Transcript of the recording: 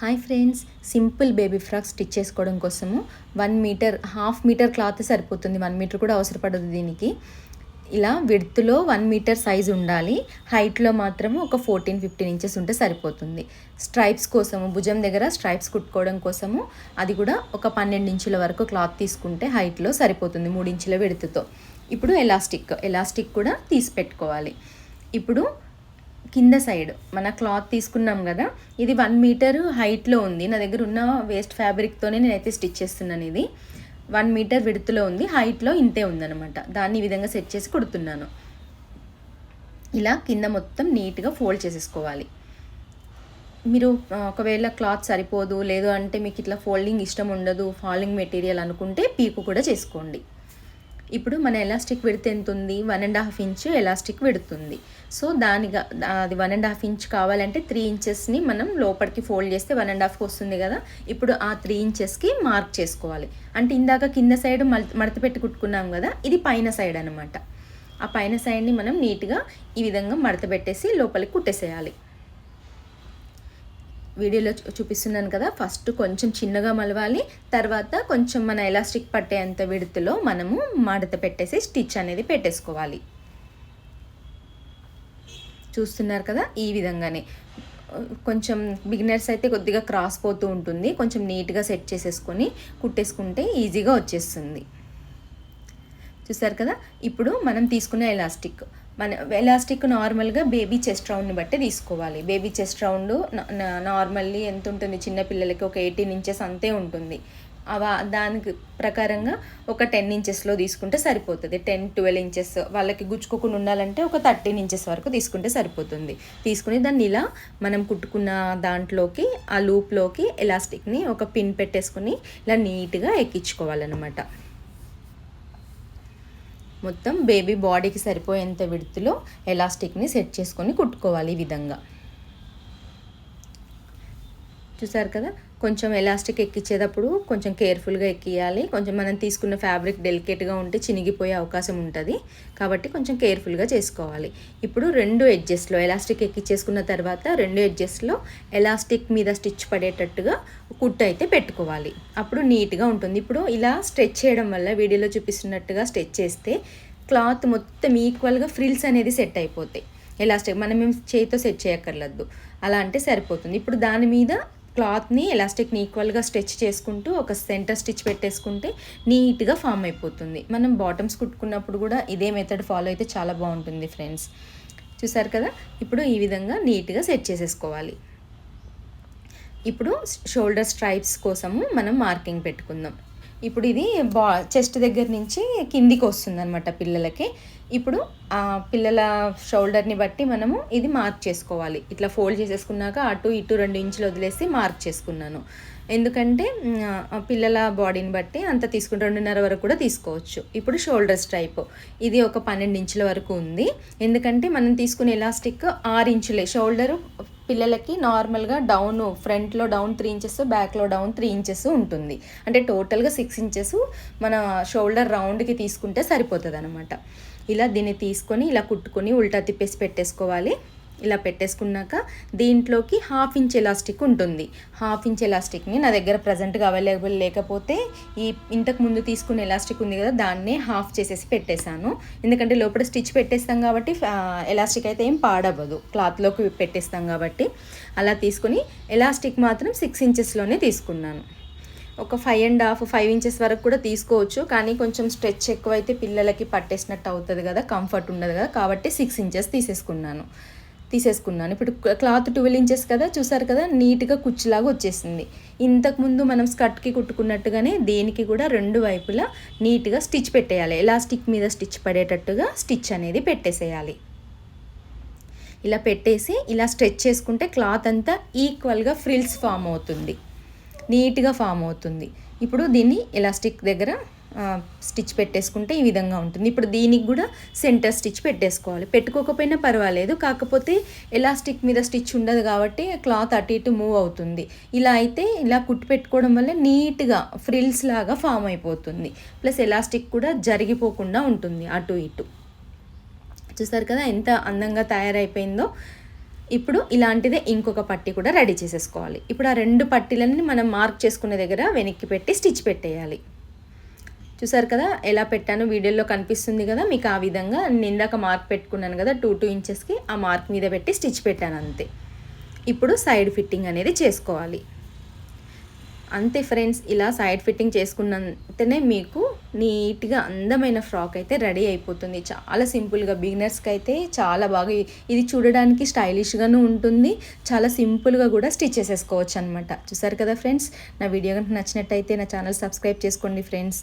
Hi friends simple baby frock stitch చేసుకోవడం కోసము one metre half metre cloth సరిపోతుంది. One metre కూడా అవసరపడదు దీనికి. ఇలా విడ్త్లో వన్ మీటర్ సైజ్ ఉండాలి. హైట్లో మాత్రము ఒక ఫోర్టీన్ ఫిఫ్టీన్ ఇంచెస్ ఉంటే సరిపోతుంది. స్ట్రైప్స్ కోసము భుజం దగ్గర స్ట్రైప్స్ కుట్టుకోవడం కోసము అది కూడా ఒక పన్నెండు ఇంచుల వరకు క్లాత్ తీసుకుంటే హైట్లో సరిపోతుంది మూడు ఇంచుల విడుతుతో. ఇప్పుడు ఎలాస్టిక్ ఎలాస్టిక్ కూడా తీసి పెట్టుకోవాలి. ఇప్పుడు కింద సైడ్ మన క్లాత్ తీసుకున్నాం కదా ఇది వన్ మీటర్ హైట్లో ఉంది. నా దగ్గర ఉన్న వేస్ట్ ఫ్యాబ్రిక్తోనే నేనైతే స్టిచ్ చేస్తున్నాను ఇది. వన్ మీటర్ విడుతులో ఉంది హైట్లో ఇంతే ఉందన్నమాట. దాన్ని ఈ విధంగా సెట్ చేసి కుడుతున్నాను. ఇలా కింద మొత్తం నీట్గా ఫోల్డ్ చేసేసుకోవాలి. మీరు ఒకవేళ క్లాత్ సరిపోదు లేదు అంటే మీకు ఇట్లా ఫోల్డింగ్ ఇష్టం ఉండదు ఫాలింగ్ మెటీరియల్ అనుకుంటే పీకు కూడా చేసుకోండి. ఇప్పుడు మన ఎలాస్టిక్ విడత ఎంత ఉంది one and half inch elastic విడుతుంది. So దానిగా అది వన్ అండ్ హాఫ్ ఇంచ్ కావాలంటే త్రీ ఇంచెస్ని మనం లోపలికి ఫోల్డ్ చేస్తే వన్ అండ్ హాఫ్కి వస్తుంది కదా? ఇప్పుడు ఆ త్రీ ఇంచెస్కి మార్క్ చేసుకోవాలి. అంటే ఇందాక కింద సైడ్ మడత పెట్టి కుట్టుకున్నాం కదా? ఇది పైన సైడ్ అనమాట ఆ పైన సైడ్ని మనం నీట్గా ఈ విధంగా మడత పెట్టేసి లోపలికి కుట్టేసేయాలి. వీడియోలో చూ- చూపిస్తున్నాను కదా. ఫస్ట్ కొంచెం చిన్నగా మలవాలి. తర్వాత కొంచెం మన ఎలాస్టిక్ పట్టేంత విడుతులో మనము మడత పెట్టేసి స్టిచ్ అనేది పెట్టేసుకోవాలి. చూస్తున్నారు కదా ఈ విధంగానే. కొంచెం బిగినర్స్ అయితే కొద్దిగా క్రాస్ పోతూ ఉంటుంది. కొంచెం నీట్గా సెట్ చేసేసుకొని కుట్టేసుకుంటే ఈజీగా వచ్చేస్తుంది. చూసారు కదా? ఇప్పుడు మనం తీసుకున్న ఎలాస్టిక్. మన ఎలాస్టిక్ నార్మల్గా బేబీ చెస్ట్ రౌండ్ని బట్టి తీసుకోవాలి. బేబీ చెస్ట్ రౌండ్ నార్మల్లీ ఎంత ఉంటుంది? చిన్నపిల్లలకి ఒక ఎయిటీన్ ఇంచెస్ అంతే ఉంటుంది. అవ దానికి ప్రకారంగా ఒక టెన్ ఇంచెస్లో తీసుకుంటే సరిపోతుంది. టెన్ ట్వెల్వ్ ఇంచెస్ వాళ్ళకి గుచ్చుకోకుండా ఉండాలంటే ఒక థర్టీన్ ఇంచెస్ వరకు తీసుకుంటే సరిపోతుంది. తీసుకుని దాన్ని ఇలా మనం కుట్టుకున్న దాంట్లోకి ఆ లూప్లోకి ఎలాస్టిక్ని ఒక పిన్ పెట్టేసుకుని ఇలా నీట్గా ఎక్కించుకోవాలన్నమాట. మొత్తం బేబీ బాడీకి సరిపోయేంత విడుతులో ఎలాస్టిక్ని సెట్ చేసుకొని కుట్టుకోవాలి ఈ విధంగా. చూసారు కదా? కొంచెం ఎలాస్టిక్ ఎక్కించేటప్పుడు కొంచెం కేర్ఫుల్గా ఎక్కియాలి. కొంచెం మనం తీసుకున్న ఫ్యాబ్రిక్ డెలికేట్గా ఉంటే చినిగిపోయే అవకాశం ఉంటుంది. కాబట్టి కొంచెం కేర్ఫుల్గా చేసుకోవాలి. ఇప్పుడు రెండు ఎడ్జెస్లో ఎలాస్టిక్ ఎక్కించేసుకున్న తర్వాత రెండు ఎడ్జెస్లో ఎలాస్టిక్ మీద స్టిచ్ పడేటట్టుగా కుట్టు అయితే పెట్టుకోవాలి. అప్పుడు నీట్గా ఉంటుంది. ఇప్పుడు ఇలా స్ట్రెచ్ చేయడం వల్ల వీడియోలో చూపిస్తున్నట్టుగా స్ట్రెచ్ చేస్తే క్లాత్ మొత్తం ఈక్వల్గా ఫ్రిల్స్ అనేది సెట్ అయిపోతాయి. ఎలాస్టిక్ మనం మేము చేతితో సెట్ చేయక్కర్లేదు. అలా అంటే సరిపోతుంది. ఇప్పుడు దాని మీద క్లాత్ని ఎలాస్టిక్ని ఈక్వల్గా స్టిచ్ చేసుకుంటూ ఒక సెంటర్ స్టిచ్ పెట్టేసుకుంటే నీట్గా ఫామ్ అయిపోతుంది. మనం బాటమ్స్ కుట్టుకున్నప్పుడు కూడా ఇదే మెథడ్ ఫాలో అయితే చాలా బాగుంటుంది ఫ్రెండ్స్. చూసారు కదా? ఇప్పుడు ఈ విధంగా నీట్గా సెట్ చేసేసుకోవాలి. ఇప్పుడు షోల్డర్ స్ట్రైప్స్ కోసము మనం మార్కింగ్ పెట్టుకుందాం. ఇప్పుడు ఇది బా చెస్ట్ దగ్గర నుంచి కిందికి వస్తుంది అనమాట పిల్లలకి. ఇప్పుడు ఆ పిల్లల షోల్డర్ని బట్టి మనము ఇది మార్క్ చేసుకోవాలి. ఇట్లా ఫోల్డ్ చేసేసుకున్నాక అటు ఇటు రెండు ఇంచులు వదిలేసి మార్క్ చేసుకున్నాను. ఎందుకంటే పిల్లల బాడీని బట్టి అంత తీసుకుని రెండున్నర వరకు కూడా తీసుకోవచ్చు. ఇప్పుడు షోల్డర్ స్ట్రైప్. ఇది ఒక పన్నెండు ఇంచుల వరకు ఉంది. ఎందుకంటే మనం తీసుకునే ఎలాస్టిక్ ఆరు ఇంచులే. షోల్డర్ పిల్లలకి నార్మల్గా డౌన్ ఫ్రంట్లో డౌన్ త్రీ ఇంచెస్ బ్యాక్లో డౌన్ త్రీ ఇంచెస్ ఉంటుంది. అంటే టోటల్గా సిక్స్ ఇంచెస్ మన షోల్డర్ రౌండ్కి తీసుకుంటే సరిపోతుంది అనమాట ఇలా దీన్ని తీసుకొని ఇలా కుట్టుకొని ఉల్టా తిప్పేసి పెట్టేసుకోవాలి. ఇలా పెట్టేసుకున్నాక దీంట్లోకి హాఫ్ ఇంచ్ ఎలాస్టిక్ ఉంటుంది. హాఫ్ ఇంచ్ ఎలాస్టిక్ని నా దగ్గర ప్రజెంట్గా అవైలబుల్ లేకపోతే ఈ ఇంతకు ముందు తీసుకున్న ఎలాస్టిక్ ఉంది కదా దాన్నే హాఫ్ చేసేసి పెట్టేశాను. ఎందుకంటే లోపల స్టిచ్ పెట్టేస్తాం కాబట్టి ఎలాస్టిక్ అయితే ఏం పాడవ్వదు. క్లాత్లోకి పెట్టేస్తాం కాబట్టి అలా తీసుకొని ఎలాస్టిక్ మాత్రం సిక్స్ ఇంచెస్లోనే తీసుకున్నాను. ఒక five and half five inches వరకు కూడా తీసుకోవచ్చు. కానీ కొంచెం స్ట్రెచ్ ఎక్కువైతే పిల్లలకి పట్టేసినట్టు అవుతుంది కదా కంఫర్ట్ ఉండదు కదా కాబట్టి సిక్స్ ఇంచెస్ తీసేసుకున్నాను. తీసేసుకున్నాను. ఇప్పుడు క్లాత్ ట్వెల్వ్ ఇంచెస్ కదా చూసారు కదా నీట్గా కుచ్చిలాగా వచ్చేసింది. ఇంతకుముందు మనం స్కర్ట్కి కుట్టుకున్నట్టుగానే దేనికి కూడా రెండు వైపులా నీట్గా స్టిచ్ పెట్టేయాలి. ఎలాస్టిక్ మీద స్టిచ్ పడేటట్టుగా స్టిచ్ అనేది పెట్టేసేయాలి. ఇలా పెట్టేసి ఇలా స్ట్రెచ్ చేసుకుంటే క్లాత్ అంతా ఈక్వల్గా ఫ్రిల్స్ ఫామ్ అవుతుంది. నీట్గా ఫామ్ అవుతుంది. ఇప్పుడు దీన్ని ఎలాస్టిక్ దగ్గర స్టిచ్ పెట్టేసుకుంటే ఈ విధంగా ఉంటుంది. ఇప్పుడు దీనికి కూడా సెంటర్ స్టిచ్ పెట్టేసుకోవాలి. పెట్టుకోకపోయినా పర్వాలేదు. కాకపోతే ఎలాస్టిక్ మీద స్టిచ్ ఉండదు కాబట్టి క్లాత్ అటు ఇటు మూవ్ అవుతుంది. ఇలా అయితే ఇలా కుట్టు పెట్టుకోవడం వల్ల నీట్గా ఫ్రిల్స్ లాగా ఫామ్ అయిపోతుంది. ప్లస్ ఎలాస్టిక్ కూడా జరిగిపోకుండా ఉంటుంది అటు ఇటు. చూసారు కదా ఎంత అందంగా తయారైపోయిందో. ఇప్పుడు ఇలాంటిదే ఇంకొక పట్టి కూడా రెడీ చేసేసుకోవాలి. ఇప్పుడు ఆ రెండు పట్టీలన్నీ మనం మార్క్ చేసుకునే దగ్గర వెనక్కి పెట్టి స్టిచ్ పెట్టేయాలి. చూసారు కదా ఎలా పెట్టాను వీడియోలో కనిపిస్తుంది కదా మీకు ఆ విధంగా నేను ఇందాక మార్క్ పెట్టుకున్నాను కదా టూ టూ ఇంచెస్కి ఆ మార్క్ మీద పెట్టి స్టిచ్ పెట్టాను అంతే. ఇప్పుడు సైడ్ ఫిట్టింగ్ అనేది చేసుకోవాలి. అంతే ఫ్రెండ్స్ ఇలా సైడ్ ఫిట్టింగ్ చేసుకున్నంతనే మీకు నీట్గా అందమైన ఫ్రాక్ అయితే రెడీ అయిపోతుంది. చాలా సింపుల్గా బిగినర్స్కి అయితే చాలా బాగా ఇది చూడడానికి స్టైలిష్గాను ఉంటుంది. చాలా సింపుల్గా కూడా స్టిచ్ చేసేసుకోవచ్చు అనమాట చూసారు కదా ఫ్రెండ్స్ నా వీడియో కనుక నచ్చినట్టయితే నా ఛానల్ సబ్స్క్రైబ్ చేసుకోండి ఫ్రెండ్స్